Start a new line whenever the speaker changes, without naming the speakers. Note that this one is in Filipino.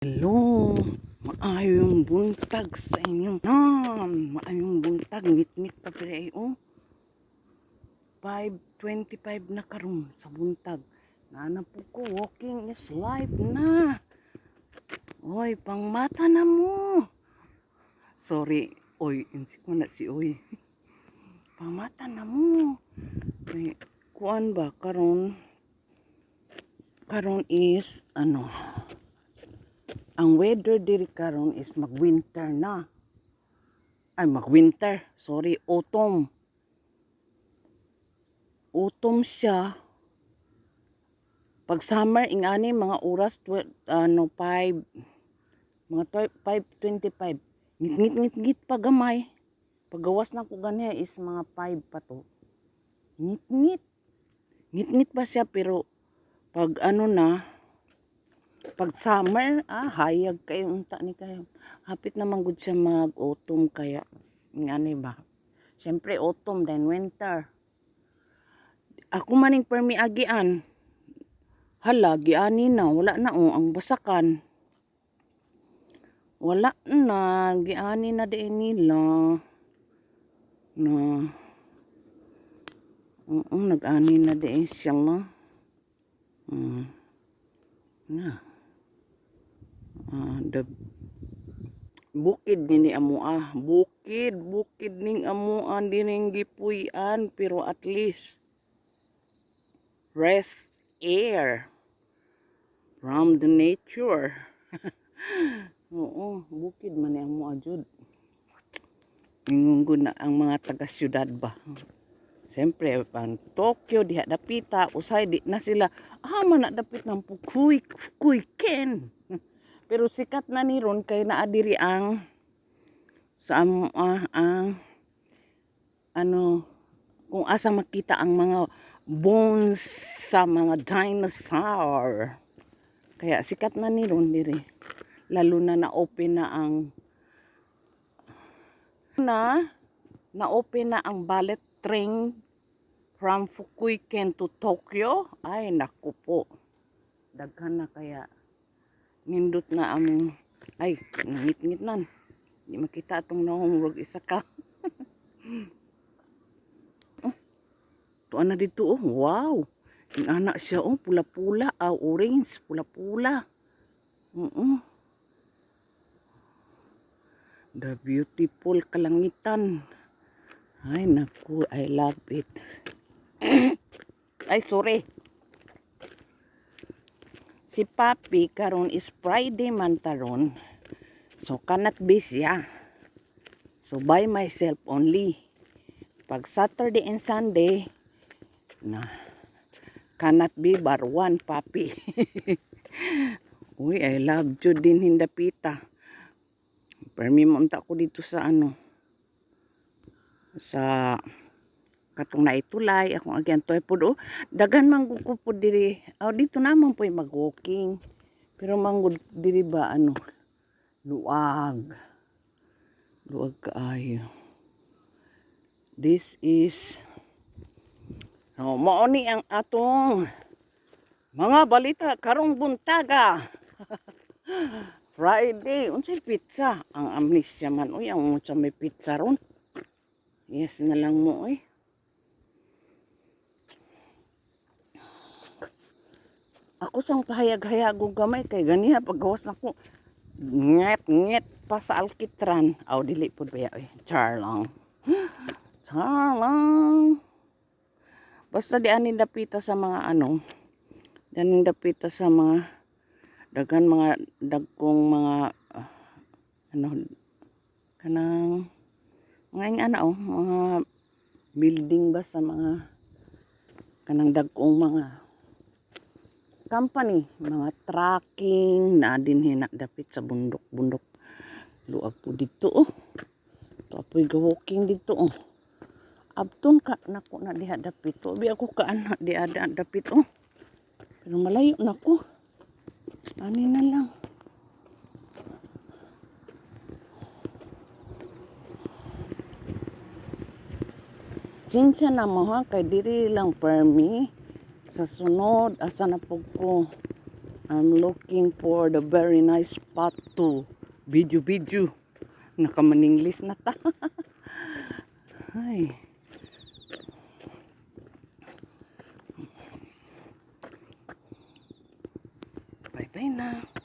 Hello, maayong buntag sa inyo. Nan, maayong buntag, ngit-ngit pa pala eh, oh. 5.25 na karon sa buntag. Nana po ko, walking is life na. Oy, pang mata na mo. Sorry, oy, insi ko na si oy. pang mata na mo. May, kuan ba, karon karon is, ano, ang weather diri karon is mag-winter na. Ay, mag-winter. Sorry, autumn. Autumn siya. Pag summer, ingani, mga oras, tw- ano, 5, mga 5.25. Ngit-ngit-ngit pa gamay. Paggawas na ko ganiya is mga 5 pa to. Ngit-ngit. Ngit-ngit pa siya, pero pag ano na, pag summer, ah, hayag kayo unta ni kayo. Hapit naman gud siya mag-autumn kaya. Ngani ba? Siyempre autumn then winter. Ako maning permi agian. Hala, giani na. Wala na oh, ang basakan. Wala na. Giani na din nila. Na. Oo, nag-ani na din siya. Hmm. Na. Ah, the bukid ni amo ah. Bukid bukid ning amo an dining gipuy-an pero at least rest air from the nature. Oo bukid man ni amo ajud Ingon na ang mga taga syudad ba? Siyempre, pang Tokyo, diha dapita, usay, di na sila, ah, man na dapit ng pukuy, kuy, ken. Pero sikat na ni ron kay naadiri ang sa am ah, ang ano kung asa makita ang mga bones sa mga dinosaur. Kaya sikat na ni ron diri. Lalo na na-open na ang na na-open na ang ballet train from Fukuiken to Tokyo. Ay, naku po. Daghan na kaya nindot na among ay nangit-ngit nan. Di makita atong nahumrog isa ka. Oh tuan na dito oh wow. Ang anak siya oh pula-pula ah orange pula-pula. Oo. The beautiful kalangitan. Ay naku I love it. Ay sorry si Papi karon is Friday man taron. So cannot be siya. So by myself only. Pag Saturday and Sunday na cannot be bar one Papi. Uy, I love you din hindapita. Permi mo ko dito sa ano sa katong naitulay akong agyan toy pud oh dagan man ko pud diri oh dito naman po mag walking pero manggod diri ba ano luag luag kaayo. This is oh mao ni ang atong mga balita karong buntaga. Friday unsay pizza? Ang amnesia man uy ang unsa may pizza ron. Yes na lang mo oy Ako sang pahayag-hayag gamay kay ganiha paggawas nako nget nget pa sa alkitran. Aw dili pud baya oy. Char lang. Char lang. Basta di ani dapita sa mga ano. Daning dapita sa mga dagan mga dagkong mga ah, ano kanang mga ana oh, mga building ba sa mga kanang dagkong mga company, mga tracking na din hina dapit sa bundok-bundok. Luag po dito oh. Ga walking dito oh. Abton ka nako na diha dapit. Bi ako ka ana di ada dapit oh. Pero malayo nako. Ani na lang. Sinsya na mo ha, kay diri lang permi sa sunod asa na pug ko I'm looking for the very nice spot to video video. Nakamaninglis na ta. Ay. Bye bye na.